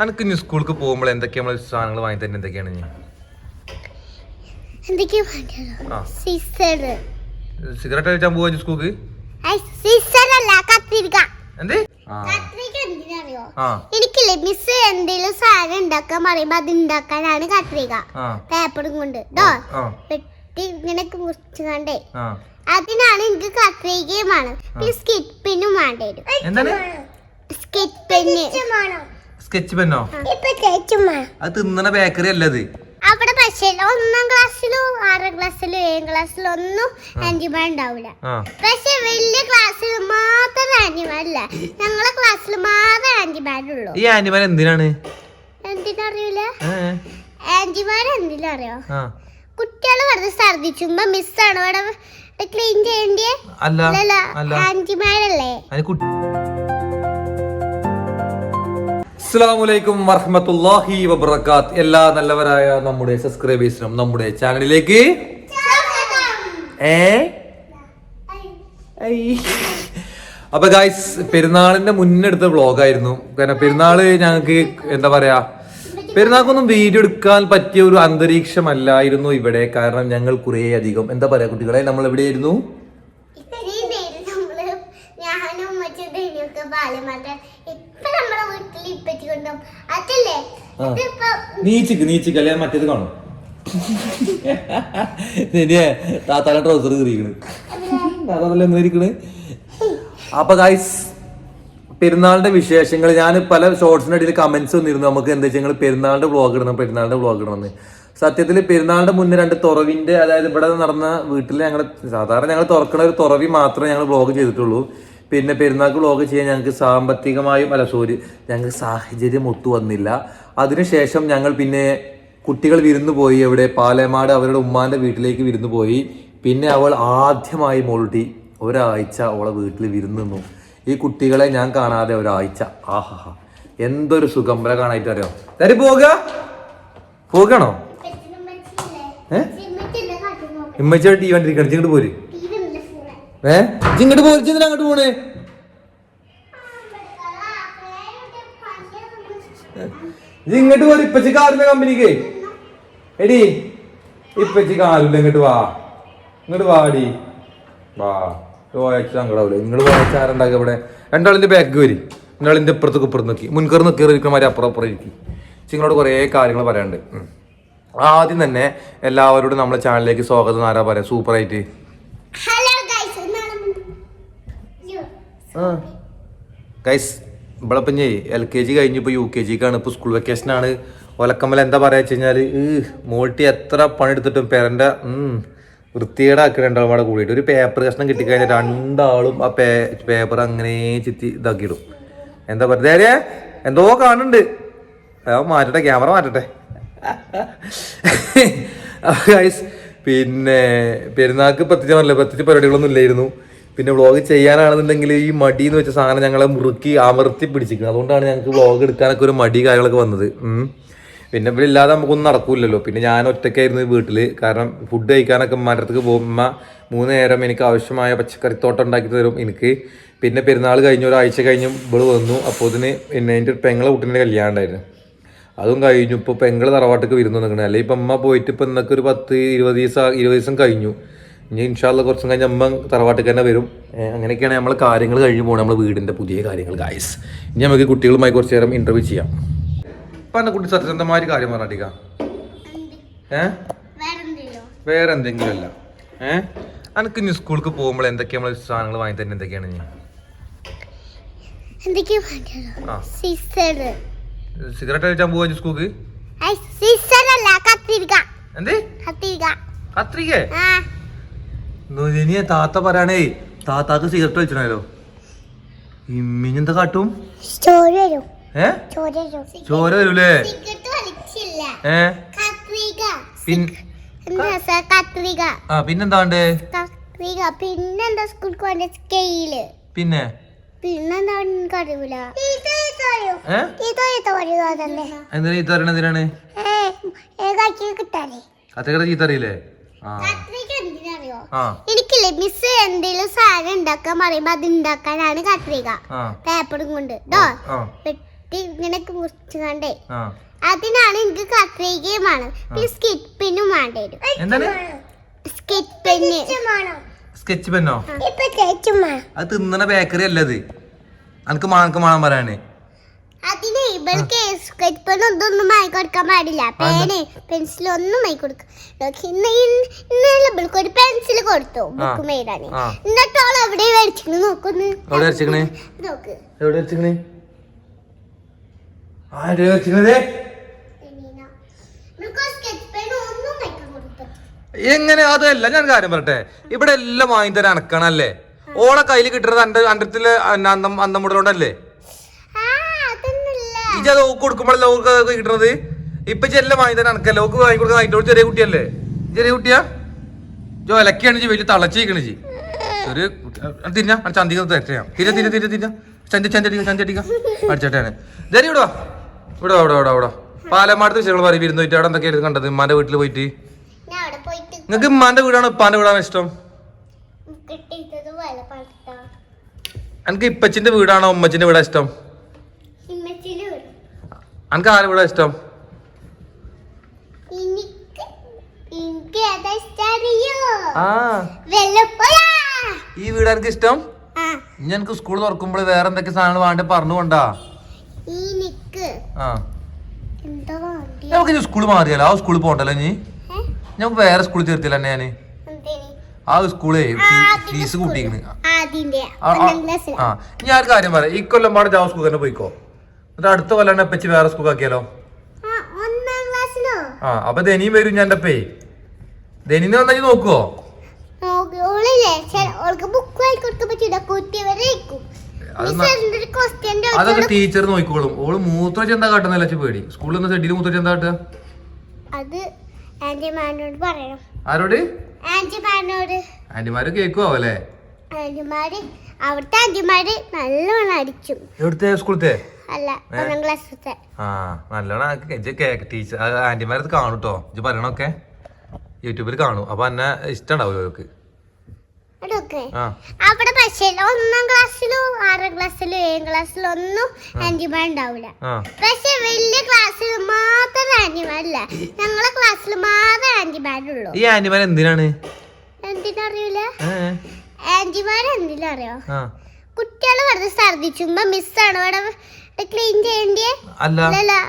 അനക്ക് ഇനി സ്കൂൾക്ക് പോകുമ്പോൾ എന്തൊക്കെയാ നമ്മൾ സാധനങ്ങൾ വാങ്ങി തന്നെ എന്തൊക്കെയാണ് ഇനി? സിഗരറ്റ് കഴിച്ചാൻ പോവാ സ്കൂൾക്ക്? എനിക്കില്ലേ മിസ് എന്തെങ്കിലും സാധനം ഉണ്ടാക്കാൻ പറയുമ്പോ അത് ഉണ്ടാക്കാനാണ് കത്രിക. പേപ്പറും കൊണ്ട്. ട്ടോ ആ. വെട്ടി ഇങ്ങനെ മുറിച്ചു കണ്ടേ അതിനാണ് എനിക്ക് കത്രികയും വേണം. പിന്നെ സ്കിറ്റ് പിന്നും വേണ്ടി വരും. എന്താണ്? സ്കിറ്റ് പെന്ന് സ്കെച്ച് പെന്നോ അത് തിന്നണ ബേക്കറി അല്ലത് അവിടെ പക്ഷേ ഒന്നാം ക്ലാസ്സിലോ ആറാം ക്ലാസ്സിലോ ഏഴാം ക്ലാസ്സിലോ ഒന്നും ആന്റിമാർ ഉണ്ടാവില്ല പക്ഷെ വലിയ ക്ലാസ്സിൽ മാത്രം ആന്റിമാരില്ല ഞങ്ങളെ ക്ലാസ്സിൽ മാത്രമേ ആന്റിമാരുള്ളൂ ഈ ആന്റിമ എന്തിനാണ്? എന്തിനറിയില്ല ആന്റിമാർ എന്തിനറിയോ? കുട്ടികൾ വെറുതെ ഛർദിച്ചുമ്പോ മിസ്സാണ് ഇവിടെ ക്ലീൻ ചെയ്യേണ്ടിയേ അല്ല. അല്ല. അല്ല? ആന്റിമാരല്ലേ കുട്ടി അസ്സലാമലൈക്കും വർഹമത്തല്ലാഹി വബർക്കാത്ത് എല്ലാ നല്ലവരായ നമ്മുടെ സബ്സ്ക്രൈബേഴ്സിനും നമ്മുടെ ചാനലിലേക്ക് ഏ. അപ്പൊ ഗായ്സ് പെരുന്നാളിന്റെ മുന്നെടുത്ത വ്ളോഗായിരുന്നു. കാരണം പെരുന്നാൾ ഞങ്ങൾക്ക് എന്താ പറയാ പെരുന്നാൾക്കൊന്നും വീഡിയോ എടുക്കാൻ പറ്റിയ ഒരു അന്തരീക്ഷമല്ലായിരുന്നു ഇവിടെ. കാരണം ഞങ്ങൾ കുറേ അധികം എന്താ പറയാ കുട്ടികളെ നമ്മൾ എവിടെയായിരുന്നു ആയിരുന്നു ഉമ്മച്ചൊക്കെ ബാല്യമാറ്റം ഇപ്പൊ നമ്മളെ വീട്ടിൽ ഇപ്പറ്റി കൊണ്ടും അതല്ലേ ആ. ഇതിപ്പോ നീച്ചിക്ക് നീച്ചിക്ക്. അല്ലെ മറ്റേത് കാണും. ശരിയേ താത്താല ട്രൗസർ കീറിയിരിക്കണ്. എന്നിരിക്കണ് അപ്പൊ ഗൈസ് പെരുന്നാളിന്റെ വിശേഷങ്ങൾ ഞാൻ പല ഷോർട്സിന്റെ ഇടയിൽ കമന്റ്സ് വന്നിരുന്നു. നമുക്ക് എന്താ വെച്ചാൽ പെരുന്നാളിന്റെ വ്ളോഗ് ഇടണം പെരുന്നാളിന്റെ വ്ളോഗ് ഇടണമെന്ന്. സത്യത്തിൽ പെരുന്നാളിന്റെ മുന്നേ രണ്ട് തുറവിന്റെ അതായത് ഇവിടെ നടന്ന വീട്ടിൽ ഞങ്ങൾ സാധാരണ ഞങ്ങൾ തുറക്കണ ഒരു തുറവി മാത്രമേ ഞങ്ങൾ വ്ളോഗ് ചെയ്തിട്ടുള്ളൂ. പിന്നെ പെരുന്നാൾക്ക് വ്ളോഗ് ചെയ്യാൻ ഞങ്ങൾക്ക് സാമ്പത്തികമായും അല്ല സോറി ഞങ്ങൾക്ക് സാഹചര്യം ഒത്തു വന്നില്ല. അതിനുശേഷം ഞങ്ങൾ പിന്നെ കുട്ടികൾ വിരുന്നു പോയി അവിടെ പാലേമാട് അവരുടെ ഉമ്മാന്റെ വീട്ടിലേക്ക് വിരുന്നു പോയി. പിന്നെ അവൾ ആദ്യമായി മോൾട്ടി ഒരാഴ്ച അവളെ വീട്ടിൽ വിരുന്നു ഈ കുട്ടികളെ ഞാൻ കാണാതെ ഒരാഴ്ച. ആഹാ എന്തൊരു സുഖം. ഇവരെ കാണായിട്ട് അറിയോ? തരി പോക പോകണോ ഏ? ഇമ്മച്ചാ ടി വണ്ടി ഇങ്ങോട്ട് പോര്. ഏ? ഇങ്ങോട്ട് പോര് ഇജ്ജ് അങ്ങോട്ട് പോണേ? ഇങ്ങോട്ട് പോര് ഇപ്പച്ചി കാറിന്റെ കമ്പനിക്ക്. എടി ഇപ്പച്ചി കാറില്ല ഇങ്ങോട്ട് വാ. ഇങ്ങോട്ട് വാടി വാ പോയച്ച സങ്കടാവൂല. നിങ്ങൾ പോയച്ച ആരുണ്ടാക്കുക ഇവിടെ? രണ്ടാളിന്റെ ബാക്ക് വരി. ഇപ്പുറത്തേക്ക് ഇപ്പുറത്ത് നോക്കി. മുൻകർ നിൽക്കി ഇരിക്കുന്ന മാതിരി അപ്പുറം അപ്പുറം ഇരിക്കും. നിങ്ങളോട് കുറേ കാര്യങ്ങൾ പറയാനുണ്ട്. ആദ്യം തന്നെ എല്ലാവരോടും നമ്മുടെ ചാനലിലേക്ക് സ്വാഗതം ആരാ പറയാ? സൂപ്പറായിട്ട് ഹലോ ഗൈസ് ഗൈസ് ഇപ്പം എൽ കെ ജി കഴിഞ്ഞ് ഇപ്പോൾ യു കെ ജിക്കാണ് ഇപ്പോൾ സ്കൂൾ വെക്കേഷനാണ് ഒലക്കമ്മൽ എന്താ പറയുക വെച്ച് കഴിഞ്ഞാൽ ഈ മോൾട്ടി എത്ര പണിയെടുത്തിട്ടും പേരന്റെ വൃത്തികേടാക്കി രണ്ടാളും അവിടെ കൂടിയിട്ട്. ഒരു പേപ്പർ കഷ്ണം കിട്ടിക്കഴിഞ്ഞാൽ രണ്ടാളും ആ പേ പേപ്പർ അങ്ങനെ ചിത്തി ഇതാക്കിയിടും. എന്താ പറയുക എന്തോ കാണുന്നുണ്ട്. മാറ്റട്ടെ ക്യാമറ മാറ്റട്ടെ. പിന്നെ പെരുന്നാൾക്ക് പ്രത്യേകിച്ച് പറഞ്ഞില്ല പ്രത്യേകിച്ച് പരിപാടികളൊന്നും ഇല്ലായിരുന്നു. പിന്നെ വ്ളോഗ് ചെയ്യാനാണെന്നുണ്ടെങ്കിൽ ഈ മടി എന്ന് വെച്ച സാധനം ഞങ്ങളെ മുറുക്കി അമർത്തി പിടിച്ചിരിക്കുന്നത് അതുകൊണ്ടാണ് ഞങ്ങൾക്ക് വ്ളോഗ് എടുക്കാനൊക്കെ ഒരു മടി കാര്യങ്ങളൊക്കെ വന്നത്. പിന്നെ ഇവിടെ ഇല്ലാതെ നമുക്കൊന്നും നടക്കൂലല്ലോ. പിന്നെ ഞാൻ ഒറ്റയ്ക്കായിരുന്നു വീട്ടിൽ കാരണം ഫുഡ് കഴിക്കാനൊക്കെ മരത്തേക്ക് പോകുമ്പോൾ മൂന്ന് നേരം എനിക്ക് ആവശ്യമായ പച്ചക്കറിത്തോട്ടം ഉണ്ടാക്കി തരും എനിക്ക്. പിന്നെ പെരുന്നാൾ കഴിഞ്ഞ ഒരാഴ്ച കഴിഞ്ഞ് ഇവിടെ വന്നു. അപ്പോൾ ഇതിന് പിന്നെ എന്റെ ഒരു പെങ്ങളെ കുട്ടീന്റെ കല്യാണം ഉണ്ടായിരുന്നു. അതും കഴിഞ്ഞു. ഇപ്പോൾ പെങ്ങൾ തറവാട്ടേക്ക് വരുന്നു നിൽക്കണേ അല്ലെങ്കിൽ ഇപ്പം അമ്മ പോയിട്ട് ഇപ്പം ഇന്നൊക്കെ ഒരു പത്ത് ഇരുപത് ദിവസം ഇരുപത് ദിവസം കഴിഞ്ഞു. ഇനി ഇൻഷാല്ല കുറച്ചും കഴിഞ്ഞ് അമ്മ തറവാട്ടിൽ തന്നെ വരും. അങ്ങനെയൊക്കെയാണ് നമ്മൾ കാര്യങ്ങൾ കഴിഞ്ഞു പോകണം നമ്മൾ വീടിന്റെ പുതിയ കാര്യങ്ങൾ ഗായ്സ് ഇനി നമുക്ക് കുട്ടികളുമായി കുറച്ച് നേരം ഇന്റർവ്യൂ ചെയ്യാം. ഇപ്പം എന്റെ കുട്ടി സത്യസന്ധമായ ഒരു കാര്യം പറഞ്ഞാട്ടിക്ക? ഏ? വേറെ എന്തെങ്കിലും അല്ല ഏ? അനക്ക് ഇനി സ്കൂൾക്ക് പോകുമ്പോൾ എന്തൊക്കെയാ നമ്മൾ സാധനങ്ങൾ വാങ്ങി തന്നെ എന്തൊക്കെയാണ് സിഗരറ്റ് അടിച്ചാൻ പോവാ സ്കൂൾക്ക്? കത്തിരിക്ക എന്ത്? കത്തിരിക്ക കത്രികേ താത്ത പറയണേ താത്താക്ക് സിഗരറ്റ് വെച്ചണല്ലോ ഇമ്മിനെന്താ കാട്ടും? ചോര ഏ? വരൂലേ? ഏ? കത്രിക. പിൻ കത്രിക. ആ പിന്നെന്താണ്ട്? കത്രിക. പിന്നെന്താ സ്കൂൾ സ്കെയിൽ പിന്നെ? പിന്നെന്താ എന്തിനാ എന്തിനാണ്? ഏ എനിക്കില്ലേ മിസ് എന്തെങ്കിലും സാധനം ഉണ്ടാക്കാൻ പറയുമ്പോ അത് ഉണ്ടാക്കാനാണ് കത്രിക. പേപ്പറും കൊണ്ട്. ട്ടോ ആ. വെട്ടി കട്ട് ഇങ്ങനെ മുറിച്ചു കണ്ടേ അതിനാണ് എനിക്ക് കത്രികയുമാണ് പിന്നെ സ്കിറ്റ് പെന്നും വേണ്ടി വരും. എന്താണ്? സ്കിറ്റ് പെന്ന് സ്കെച്ച് പെന്നോ അത് തിന്നണ ബേക്കറി അല്ലത് അനക്ക് മാണക്ക് മാണം പറയാന്. അതിന് ഇവൾക്ക് സ്കെച്ച് പെൻ ഒന്നും ആയി കൊടുക്കാൻ പാടില്ല. പേന് പെൻസിൽ ഒന്നും വാങ്ങി കൊടുക്കാം ഇന്ന് ഇന്നലെ ഇവൾക്ക് ഒരു പെൻസിൽ കൊടുത്തു ബുക്ക് മേടാന് ആ. എന്നിട്ട് അവൾ എവിടെ മേടിച്ചിട്ട് നോക്കുന്നു. എവിടെ വരച്ചിക്കണേ നോക്ക്. എവിടെ വരച്ചിക്കണേ എങ്ങനെ? അതല്ല ഞാൻ കാര്യം പറട്ടെ ഇവിടെ എല്ലാം വാങ്ങി തരാൻ അനക്കണല്ലേ? ഓളെ കയ്യിൽ കിട്ടുന്നത് അണ്ടത്തിൽ അന്തം അന്തം മുടലോണ്ടല്ലേ ഇജ് ലോക്ക് കിട്ടണത് ഓക്ക് അത് കിട്ടുന്നത് ഇപ്പൊ ചെല്ലാം വാങ്ങി തരാൻ അനക്കല്ലേ? ഓക്ക് വാങ്ങി കൊടുക്കുന്ന അതിന്റെ ചെറിയ കുട്ടിയല്ലേ? ചെറിയ കുട്ടിയാ? ജോ ഇലക്കാണ് വലിയ തളച്ചിരിക്കണ് ജി ഒരു തിന്നാ. ചന്തിക്ക് തെറ്റാം തിര തിര തിര തിന്നാ ചന്തി ചന്തടിക്ക ചന്തടിക്ക അടിച്ചട്ടാണ് ധരി ഇവിടെ വാ. ഇവിടെ? ഇവിടെ ഇവിടെ ഇവിടെ. പാലമാടത്ത് വിഷയങ്ങൾ പറയും ഇരുന്ന് പോയിട്ട്. അവിടെ എന്തൊക്കെയായിരുന്നു കണ്ടത്? ഉമ്മാന്റെ വീട്ടിൽ പോയിട്ട്? നിങ്ങൾക്ക് ഉമ്മാന്റെ വീടാണോ ഉപ്പാന്റെ വീടാണോ ഇഷ്ടം? എനിക്ക് ഇപ്പച്ചിന്റെ വീടാണോ ഉമ്മച്ചിന്റെ വീടാ ഇഷ്ടം? എനിക്ക് ആരും ഇവിടെ ഇഷ്ടം? ഈ വീട് എനിക്ക് ഇഷ്ടം? ഇനി എനിക്ക് സ്കൂൾ തുറക്കുമ്പോൾ വേറെ എന്തൊക്കെ സാധനങ്ങൾ വേണ്ട പറഞ്ഞു കൊണ്ടാ. ഈ ആ. എന്താ വേണ്ടി. നമുക്ക് സ്കൂൾ മാറിയാലോ? ആ സ്കൂളിൽ പോകണ്ടല്ലോ ഇനി? ഞാൻ വേറെ സ്കൂളിൽ ചേർത്തില്ല ഞാൻ. ആ സ്കൂളേ ഫീസ്. കൂട്ടിക്കണ് ആ, ഞാൻ കാര്യം പറയാം? ഈ കൊല്ലം പാടെ ജാവ സ്കൂൾ തന്നെ പോയിക്കോ. എന്നിട്ട് അടുത്ത കൊല്ലം എപ്പച്ചി വേറെ സ്കൂൾ ആക്കിയാലോ? ആ അപ്പൊ ദനിയും വരും ഞാൻ എന്റെ പേ ദനിനെ വന്നാൽ നോക്കുവോ? അതൊക്കെ ടീച്ചർ നോക്കിക്കോളും. ഓൾ മൂത്ര ചെന്താ കാട്ടുന്നല്ല പേടി? സ്കൂളിൽ നിന്ന് ചെടിയിൽ മൂത്ര ചെന്താ കാട്ടുക? ആരോട്? ആന്റിമാരോട് ആന്റിമാര് കേക്കുവോ അല്ലേ ആന്റിമാര് അവിടുത്തെ ആന്റിമാര് നല്ലോണം അടിച്ചു. എവിടുത്തെ സ്കൂളത്തെ? അല്ല ഒന്നാം ക്ലാസ്സിലത്തെ ആ നല്ലോണം ടീച്ചർ ആന്റിമാരത് കാണും കേട്ടോ ഇജ്ജ് പറയണൊക്കെ യൂട്യൂബിൽ കാണും. അപ്പൊ എന്നെ ഇഷ്ടം ഉണ്ടാവില്ല അവർക്ക് അവിടെ പക്ഷേ ഒന്നാം ക്ലാസ്സിലോ ആറാം ക്ലാസ്സിലോ ഏഴാം ക്ലാസ്സിലോ ഒന്നും ആന്റിമാർ ഉണ്ടാവില്ല പക്ഷെ വലിയ ക്ലാസ്സിൽ മാത്രം ആന്റിമാരില്ല ഞങ്ങളെ ക്ലാസ്സിൽ മാത്രമേ ആന്റിമാരുള്ളൂ ഈ ആന്റിമാർ എന്തിനാണ് എന്തിനറിയില്ല ഏ ആന്റിമാർ എന്തിനറിയോ ആ. കുട്ടികൾ വെറുതെ ഛർദിച്ചുമ്പോ മിസ്സാണ് ഇവിടെ ക്ലീൻ ചെയ്യേണ്ടിയേ? അല്ല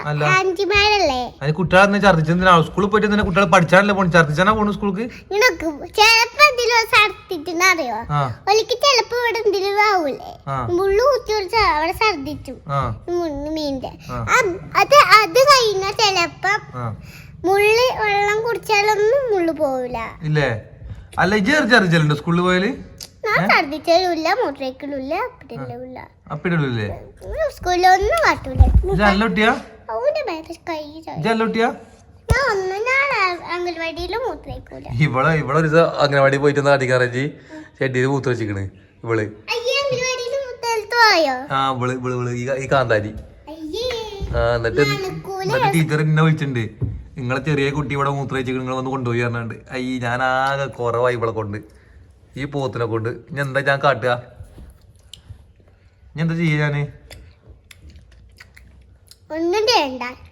അല്ല. ആന്റിമാരല്ലേ അതിന് കുട്ടികളെ ഛർദിച്ചെന്തിനാ സ്കൂളിൽ പോയിട്ട് എന്തിനാ കുട്ടികളെ പഠിച്ചാണല്ലേ പോണു? ഛർദിച്ചാനാ പോണു സ്കൂൾക്ക്? നിനക്ക് ചെലപ്പോ എന്തെങ്കിലും ഛർദിച്ചെന്നറിയോ ആ. ഒലിക്ക് ചെലപ്പോ ഇവിടെ എന്തെങ്കിലും ആവൂലേ? ആ. മുള്ളു കുത്തി പിടിച്ച അവിടെ ഛർദിച്ചു ആ. മുന്ന് ആ. അത് അത് അത് കഴിഞ്ഞ ചെലപ്പോ മുള്ളി വെള്ളം കുടിച്ചാലൊന്നും മുള്ളു പോവില്ല ഇല്ലേ? അല്ല ഇജ്ജ് ഛർദിച്ചലുണ്ട് സ്കൂളിൽ പോയാൽ? ഞാൻ അപ്പിടില്ല അപ്പിടല്ലേ സ്കൂളിലൊന്നും കാട്ടൂല. കൈ ഇവളെ ഇവളെ ഒരു അംഗനവാടി പോയിട്ട് കാട്ടിക്കാറജി ഷെഡിയിൽ മൂത്ത് വെച്ചിക്കണ് ഇവൾ. ആ ഇവൾ ഇവൾ ഇവൾ ഈ- കാന്താരി. ആ എന്നിട്ട്. എന്നിട്ട് ടീച്ചർ എന്നെ വിളിച്ചിട്ടുണ്ട്. നിങ്ങളെ ചെറിയ കുട്ടി ഇവിടെ മൂത്ര വെച്ചിട്ട് നിങ്ങൾ വന്ന് കൊണ്ടുപോയി പറഞ്ഞിട്ടുണ്ട്. അയ്യ ഞാൻ ആകെ കുറവായി ഇവളെ കൊണ്ട്. ഈ പോത്തിനെ കൊണ്ട് ഇനി എന്താ ഞാൻ കാട്ടുക? ഇനി എന്താ ചെയ്യാ ഞാൻ?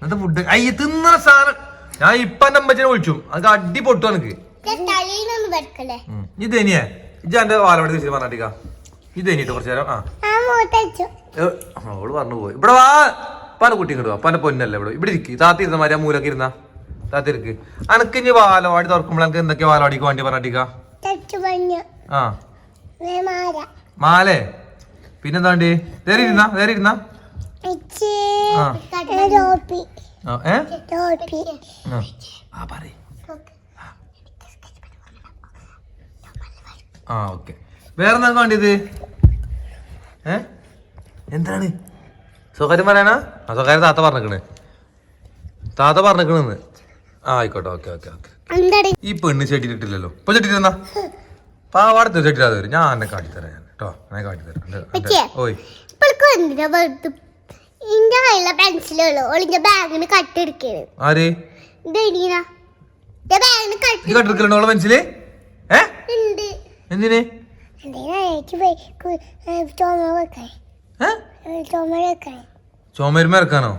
എന്നിട്ട് ഫുഡ് അയ്യ തിന്ന സാധനം ഞാൻ ഇപ്പൊ എന്റെ അമ്മച്ചനെ വിളിച്ചു. അത് അടി പൊട്ടു എനിക്ക് ഇത് ഇനിയേ ഇജ്ജ് എന്റെ വാലവാടി തിരിച്ചു പറഞ്ഞിട്ടിക്ക. ഇത് ഇനിയിട്ട് കുറച്ചു നേരം. ആ. അവൾ പറഞ്ഞു പോയി. ഇവിടെ വാ. പല കുട്ടി ഇങ്ങോട്ട് വാ. പല പൊന്നല്ല ഇവിടെ. ഇവിടെ ഇരിക്കും. താത്തി ഇരുന്ന മാതിരി ആ മൂലൊക്കെ ഇരുന്ന. താത്തി ഇരിക്ക്. അനക്ക് ഇനി വാലവാടി തുറക്കുമ്പോൾ എനിക്ക് എന്തൊക്കെയാ വാലവാടിക്ക് വേണ്ടി പറഞ്ഞിട്ടിക്ക? ആ. മാലേ. പിന്നെന്താണ്ടി? നേരെ ഇരുന്ന നേരെ ഇരുന്ന ആ ടോപ്പി. ആ, ഓക്കെ. വേറെ എന്താ വേണ്ടിയത് ഏ? എന്താണ്? സ്വകാര്യം പറയാനാ ആ സ്വകാര്യം താത്ത പറഞ്ഞേക്കണേ. താത്ത പറഞ്ഞേക്കണെന്ന് ആ ആയിക്കോട്ടെ. Okay okay okay. ഈ പെണ്ണ് ചെട്ടിയിട്ടില്ലല്ലോ ഇപ്പൊ ചെട്ടിയിരുന്നാ പാവാടത്ത് ചെട്ടിരാതെ വരും. ഞാൻ എന്നെ കാട്ടിത്തരാം ഞാൻ. കേട്ടോ എന്നെ കാട്ടിത്തരാം? ഓയ്. ഇന്റെ കയ്യിലെ പെൻസിലുള്ളൂ ബാഗിന് ആര്? കട്ടെടുക്കലുണ്ടോ ഏ? എന്തിന്? ചുമരുമ ഇറക്കാനോ?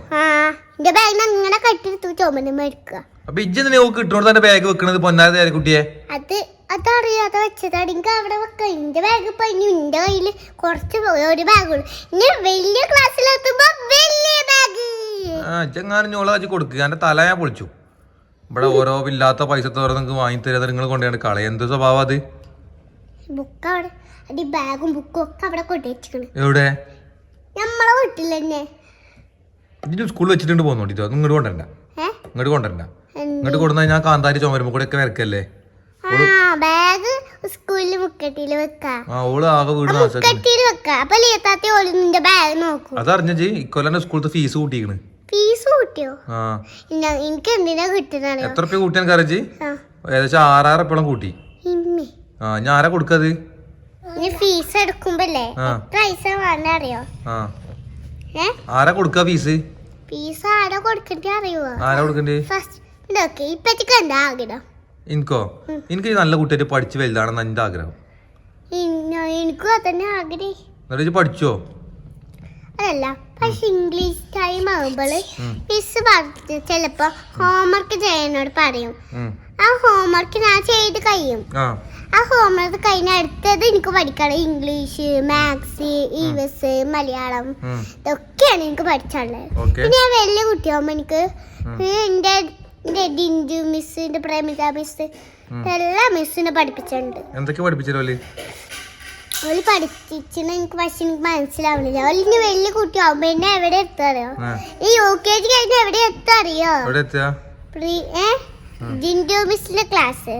എന്റെ ബാഗിന് അങ്ങനെ കട്ടെടുത്തു ചുമന്ന് എടുക്കുക അപ്പൊ ഇജ്ജെന്തിനാ ഓക്ക് ഇട്ടോണ്ട് തന്റെ ബാഗ് വെക്കണത്? പൊന്നാര കുട്ടിയെ. അത് അതറിയാതെ വെച്ചതാണ് എനിക്ക് അവിടെ വെക്കാം. എന്റെ ബാഗ് ഇപ്പൊ ഇനി എന്റെ കയ്യിൽ കുറച്ച് ഒരു ബാഗുള്ളൂ ഇനി വലിയ ക്ലാസ്സിലെത്തുമ്പോ വലിയ ബാഗ് ആ ചെങ്ങാനും ഞോള വെച്ച് കൊടുക്കുക എന്റെ തല ഞാൻ പൊളിച്ചു. ഇവിടെ ഓരോ ഇല്ലാത്ത പൈസ തോറെ നിങ്ങൾക്ക് വാങ്ങി തരാതെ നിങ്ങൾ കൊണ്ടുപോയി കളയ എന്ത് സ്വഭാവം അത്? ബുക്ക് അവിടെ. അത് ബാഗും ബുക്കും ഒക്കെ അവിടെ എവിടെ? നമ്മളെ വീട്ടിൽ തന്നെ. ഇതിന് സ്കൂളിൽ വെച്ചിട്ടുണ്ട് പോന്നോണ്ടിട്ടോ ഇങ്ങോട്ട് കൊണ്ടുവരണ്ട. ഇങ്ങോട്ട് കൊണ്ടുവരണ്ട? ഇങ്ങോട്ട് കൊടുന്ന ഞാൻ കാന്താരി ചുമരുമ്പോ കൂടെ ഒക്കെ വരക്കല്ലേ ബാഗ് സ്കൂളിൽ മുക്കട്ടിയിൽ വെക്കാം. ആ ഓൾ ആകെ വീട് നാശാക്കി. മുക്കട്ടിയിൽ വെക്കാം. അപ്പൊ ലീത്താത്തി ഓളി നിന്റെ ബാഗ് നോക്കും. അതറിഞ്ഞ ജി ഇക്കൊല്ലം സ്കൂളത്തെ ഫീസ് കൂട്ടിക്കണ്. ഫീസ് കൂട്ടിയോ? ആ. എനിക്ക് എന്തിനാ കിട്ടുന്നറിയോ? എത്ര റുപ്യ കൂട്ടിയാൻ ആ. ഏകദേശം ആറായിരം കൂട്ടി. ആ ഞാൻ ആരാ കൊടുക്കത്? ഫീസ് എടുക്കുമ്പല്ലേ? പൈസ വേണ്ട അറിയോ ആരാ കൊടുക്ക ഫീസ് ഫീസ് ആരാ കൊടുക്കണ്ടേ അറിയോ ആരാ കൊടുക്കണ്ടേ ഫസ്റ്റ് ഇതൊക്കെ ഇപ്പത്തേക്ക് എന്താ ആഗ്രഹം? എനിക്കോ എനിക്ക് നല്ല കുട്ടിയായിട്ട് പഠിച്ച് വലുതാണെന്ന് എന്റെ ആഗ്രഹം. എനിക്കും അതന്നെ ആഗ്രഹം. എന്നിട്ട് പഠിച്ചോ? അതല്ല പക്ഷെ ഇംഗ്ലീഷ് ടൈം ആകുമ്പോൾ. മിസ് പറഞ്ഞ് ചിലപ്പോ ഹോംവർക്ക് ചെയ്യാനോട് പറയും. ആ ഹോംവർക്ക് ഞാൻ ചെയ്ത് കഴിയും. ആ. ഹോംവർക്ക് കഴിഞ്ഞ അടുത്തത് എനിക്ക് പഠിക്കണം. ഇംഗ്ലീഷ് മാത്സ് ഇവസ് മലയാളം ഉം. ഇതൊക്കെയാണ് എനിക്ക് പഠിച്ചുള്ളത് പിന്നെ ഞാൻ വലിയ കുട്ടിയാകുമ്പോ എനിക്ക് എന്റെ എന്റെ ഡിൻഡു മിസ് എന്റെ പ്രേമിത മിസ് എല്ലാ മിസ്സിനെ പഠിപ്പിച്ചിട്ടുണ്ട്. എന്തൊക്കെ പഠിപ്പിച്ചല്ലോ എനിക്ക് പക്ഷെ എനിക്ക് മനസ്സിലാവുന്നില്ല. അവൾ ഇനി വലിയ കുട്ടിയാവുമ്പോ എന്നെ എവിടെ എത്തറിയോ ഈ യു കെ ജി കഴിഞ്ഞ എവിടെ എത്തറിയോ ജിൻഡു മിസ്സിന്റെ ക്ലാസ്.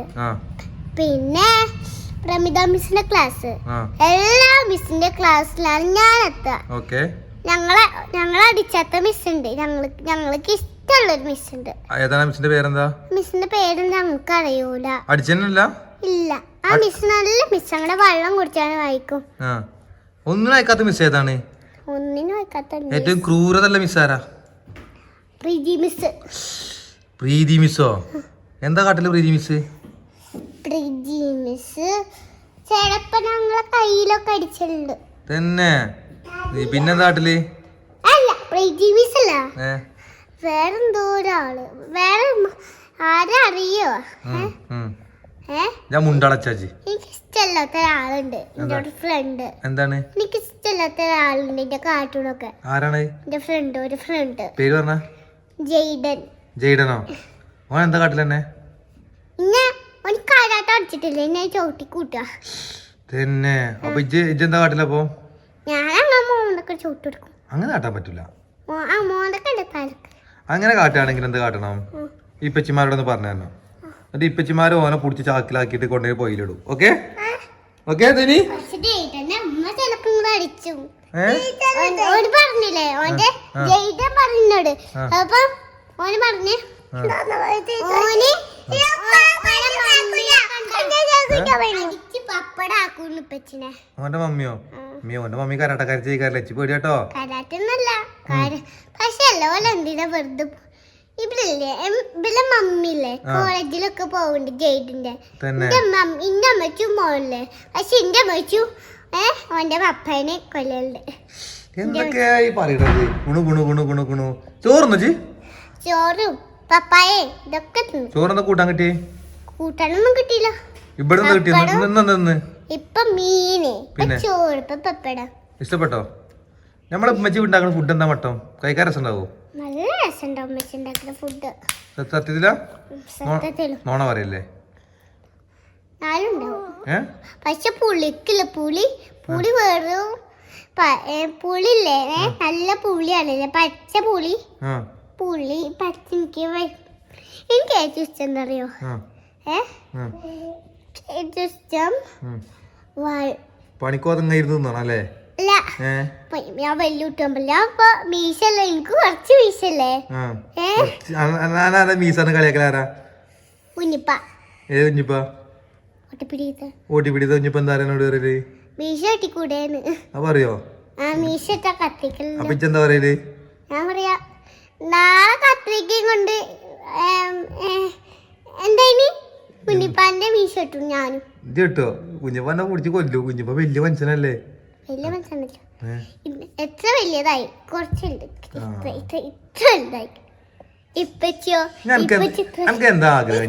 പിന്നെ പ്രമിത മിസ്സിന്റെ ക്ലാസ്. എല്ലാ മിസ്സിന്റെ ക്ലാസ്സിലാണ് ഞാൻ എത്തുക. ഞങ്ങളെ ഞങ്ങളെ അടിച്ചാത്ത മിസ് ഉണ്ട് ഞങ്ങൾക്ക് ഞങ്ങൾക്ക് ഇഷ്ടമുള്ളൊരു മിസ് ഉണ്ട്. ഏതാണ് മിസ്സിന്റെ പേരെന്താ? മിസ്സിന്റെ പേരെന്താ അറിയൂല ഇല്ല. ആ മിസ് നല്ല മിസ് ഞങ്ങളുടെ വെള്ളം കുടിച്ചാണ് വായിക്കും. ആ. ഒന്നും അയക്കാത്ത മിസ് ഏതാണ്? ഒന്നിനും വായിക്കാത്ത ഏറ്റവും ക്രൂരതല്ല മിസ് ആരാ? പ്രീതി മിസ് പ്രീതി മിസ്സോ എന്താ കാട്ടിൽ പ്രീതി മിസ് പ്രീതി മിസ് ചിലപ്പോ ഞങ്ങളെ കയ്യിലൊക്കെ അടിച്ചിട്ടുണ്ട് തന്നെ. പിന്നെന്താ കാട്ടിൽ? അല്ല പ്രീതി മിസ് അല്ല. ഏ? വേറെന്തോ ഒരാൾ. വേറെ ആരറിയോ ഞാൻ മുണ്ടടച്ചാച്ചി എനിക്ക് ഇഷ്ടമല്ലാത്ത ഒരാളുണ്ട്. എന്റെ ഫ്രണ്ട് എന്താണ്? എനിക്ക് ഇഷ്ടമല്ലാത്ത ഒരാളുണ്ട് എന്റെ കാർട്ടൂണൊക്കെ. ആരാണ്? എന്റെ ഫ്രണ്ട് ഒരു ഫ്രണ്ട് പേര് പറഞ്ഞ? ജെയ്ഡൻ. ജെയ്ഡനോ? ഓൻ എന്താ കാരാട്ടം അടിച്ചിട്ടില്ല. എന്നെ ചവിട്ടി കൂട്ടുക തന്നെ. അപ്പൊ ഇജ്ജ് ഇജ്ജെന്താ കാട്ടിലപ്പോ ഞാൻ അങ്ങനെ മോന്തൊക്കെ ചവിട്ടി കൊടുക്കും. അങ്ങനെ കാട്ടാൻ പറ്റൂല. ആ മോന്തൊക്കെ ഉണ്ട് തലക്ക് അങ്ങനെ കാട്ടുകയാണെങ്കിൽ എന്ത് കാട്ടണം? ഇപ്പച്ചിമാരോടൊന്ന് പറഞ്ഞു തരണം. എന്നിട്ട് ഇപ്പച്ചിമാർ ഓനെ പിടിച്ച് ചാക്കിലാക്കിയിട്ട് കൊണ്ടുപോയി പൊയിലിടും. ഓക്കെ? ഓക്കെ ദിനി പറഞ്ഞില്ലേ? ഓന്റെ പറഞ്ഞോട്. അപ്പൊ ഓന് പറഞ്ഞ്. ഓന് ഓന്റെ മമ്മിയോ? മമ്മി ഓന്റെ മമ്മി കരാട്ടക്കാരി ചെയ്യിക്കാറില്ല? പേടിയാട്ടോ കരാട്ടൊന്നല്ല കാര്യം പക്ഷെ എന്തിനാ വെറുതെ ഇവിടില്ലേ കോളേജിലൊക്കെ പോകുന്നുണ്ട് ജെയ്ഡിന്റെ തന്നെ. എന്റെ മമ്മി എന്റെ അമ്മച്ചും പോകണില്ലേ പക്ഷെ എന്റെ അമ്മച്ചു ഏ ഓന്റെ പപ്പനെ കൊല്ലുണ്ട് എന്തൊക്കെയാ ഈ പറയണത് ഗുണു ഗുണു ഗുണു ഗുണു ഗുണു. ചോറുന്നു ചി ചോറും പപ്പായേ ഇതൊക്കെ ചോറെന്താ കൂട്ടാൻ കിട്ടി കൂട്ടാനൊന്നും കിട്ടിയില്ല. ഇവിടെ നിന്ന് കിട്ടി പപ്പടം. നിന്ന് നിന്ന്. ഇപ്പൊ മീന്. പിന്നെ? ചോറ് പപ്പടം ഇഷ്ടപ്പെട്ടോ? നമ്മളെ ഉമ്മച്ചി ഉണ്ടാക്കുന്ന ഫുഡ് എന്താ മട്ടോ? കഴിക്കാൻ രസം ഉണ്ടാവോ നല്ല ഉണ്ടാക്കുന്ന ഫുഡ് സത്യത്തില? സത്യത്തിലും. നോണ പറയല്ലേ? പക്ഷെ പുളിക്കില്ല. പുളി പുളി വെറും പുളില്ലേ നല്ല പുളിയാണല്ലേ പച്ച പുളി. പുളി പച്ച എനിക്ക് എനിക്ക് ഏറ്റവും ഇഷ്ടം എന്താ അറിയോ? ഏ? പണിക്കോതങ്ങായിരുന്നു ഞാൻ വലിയ മീശല്ലേ എനിക്ക് കുറച്ച് മീശല്ലേ ആ. ഏ? ഞാനാരാ മീസാണ് കളിയാക്കലാരാ കുഞ്ഞിപ്പ ഏത് കുഞ്ഞിപ്പ ഒട്ടിപ്പിടിയത് ഓട്ടിപ്പിടി കുഞ്ഞിപ്പ എന്താ എന്നോട് പറയൽ? മീശ ഒട്ടിക്കൂടേന്ന് അപ്പൊ അറിയോ ആ മീശ ഇട്ടാ കത്തിക്കലില്ല. അപ്പൊ ഇജ്ജെന്താ പറയൽ? ഞാൻ പറയാ നാളെ കത്തിരിക്കും കൊണ്ട് എന്താ കുഞ്ഞിപ്പാന്റെ മീശ ഇട്ടു ഞാനും. ഇത് കിട്ടോ കുഞ്ഞിപ്പാന്റെ കുടിച്ച് പിടിച്ച് കൊല്ലു. കുഞ്ഞിപ്പ വലിയ മനുഷ്യനല്ലേ? വലിയ മനുഷ്യനല്ല. എത്ര വലിയതായി? കുറച്ചുണ്ട്. ഇത്ര വലുതായി. ഇപ്പച്ചോ എനിക്ക് എന്താ ആഗ്രഹം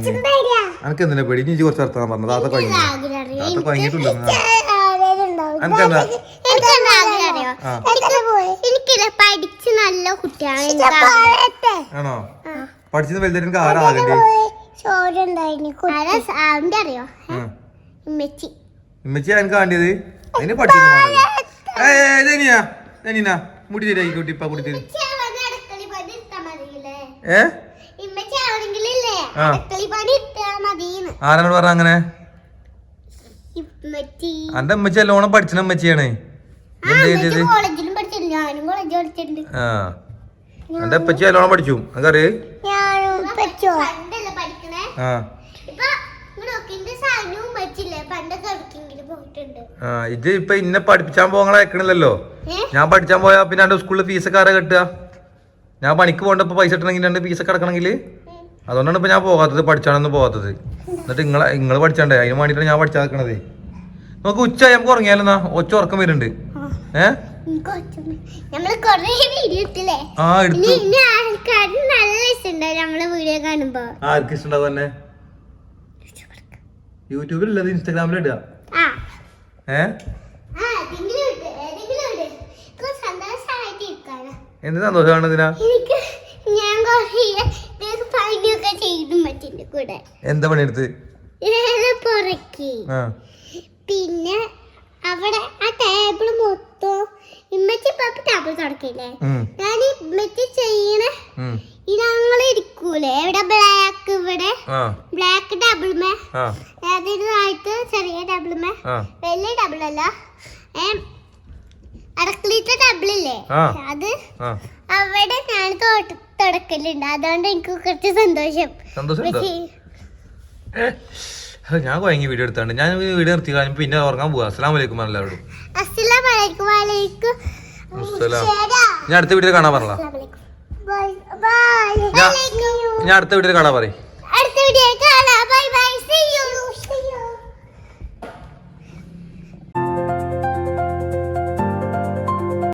എന്തിനാ പേടി? നീ കുറച്ച് കഴിഞ്ഞു കഴിഞ്ഞിട്ടില്ല എനിക്കില്ല പഠിച്ച് നല്ല കുട്ടിയാണ് ആണോ? പഠിച്ചത് വലുതായിട്ട് എനിക്ക് ആരാ അറിയോ? ഉമ്മച്ചി എനിക്ക് വേണ്ടിയത്? അതിന് ജനീന മുടി ശരിയാക്കി കുട്ടി ഇപ്പൊ കുടി തരും? ഏ? ആരാണ് പറഞ്ഞ അങ്ങനെ? അന്റെ എന്റെ അല്ലോണം പഠിച്ചണ ആ ആ. എന്റെ അപ്പച്ചി അല്ലോണം പഠിച്ചു. എനിക്കറിയേ ഇത് ഇപ്പൊ ഇന്നെ പഠിപ്പിച്ചാൻ പോകാൻ അയക്കണില്ലല്ലോ? ഏ? ഞാൻ പഠിച്ചാൻ പോയാ പിന്നെ എന്റെ സ്കൂളിൽ ഫീസൊക്കെ ആരാ കെട്ടുക? ഞാൻ പണിക്ക് പോകണ്ടപ്പോ പൈസ കിട്ടണമെങ്കിൽ രണ്ട് ഫീസൊക്കെ അടക്കണമെങ്കിൽ? അതുകൊണ്ടാണ് ഇപ്പൊ ഞാൻ പോകാത്തത് പഠിച്ചാണെന്ന് പോകാത്തത്. എന്നിട്ട് നിങ്ങളെ നിങ്ങൾ പഠിച്ചാണ്ടേ? അതിന് വേണ്ടിയിട്ടാണ് ഞാൻ പഠിച്ചാക്കണത് നമുക്ക് ഉച്ചയായി നമുക്ക് ഉറങ്ങിയാലെന്നാ ഒച്ച ഉറക്കം വരുന്നുണ്ട്. ഏ? എനിക്ക് കുറച്ചൊന്ന് നമ്മൾ കൊറേ ആ എടുത്തു ഇനി നല്ല ഇഷ്ടണ്ടാവും നമ്മളെ വീഡിയോ കാണുമ്പോ. ആർക്ക് ഇഷ്ടണ്ടാവും തന്നെ? ഇൻസ്റ്റാഗ്രാമിൽ ഇടുക ഏ? എന്ത് സന്തോഷമാണ് ഇതിനാ? ഞാൻ കുറേ ഇതൊക്കെ പണിയൊക്കെ ചെയ്തു മറ്റിന്റെ കൂടെ. എന്താ പണിയെടുത്ത്? പുറക്കി പിന്നെ അവിടെ ആ ടേബിൾ മൊത്തം ഇമ്മച്ചി പപ്പ തുടക്കില്ലേ ഞാൻ ഇമ്മച്ചി ചെയ്യണ ഉം, ഞങ്ങൾ ഇരിക്കൂലേ? ഇവിടെ ബ്ലാക്ക് ഇവിടെ ബ്ലാക്ക് ഡബിൾമേ ആ. അതിനായിട്ട് ചെറിയ ഡബിൾമേ വലിയ അടക്കളീത്തെ. അത് അവിടെ ഞാൻ തുടക്കലുണ്ട്. അതുകൊണ്ട് എനിക്ക് കുറച്ച് സന്തോഷം. ഞാൻ കുഴങ്ങി വീഡിയോ എടുത്താണ്ട്. ഞാൻ വീഡിയോ നിർത്തി കഴിഞ്ഞു പിന്നെ ഉറങ്ങാൻ പോവാ. അസ്സാം വലൈക്കും എല്ലാവരോടും. ഞാൻ അടുത്ത വീട്ടിൽ കാണാൻ പറഞ്ഞ? ഞാൻ അടുത്ത വീട്ടിൽ കാണാൻ പറയും. അടുത്ത വീഡിയോ കാണാം. Bye bye. See you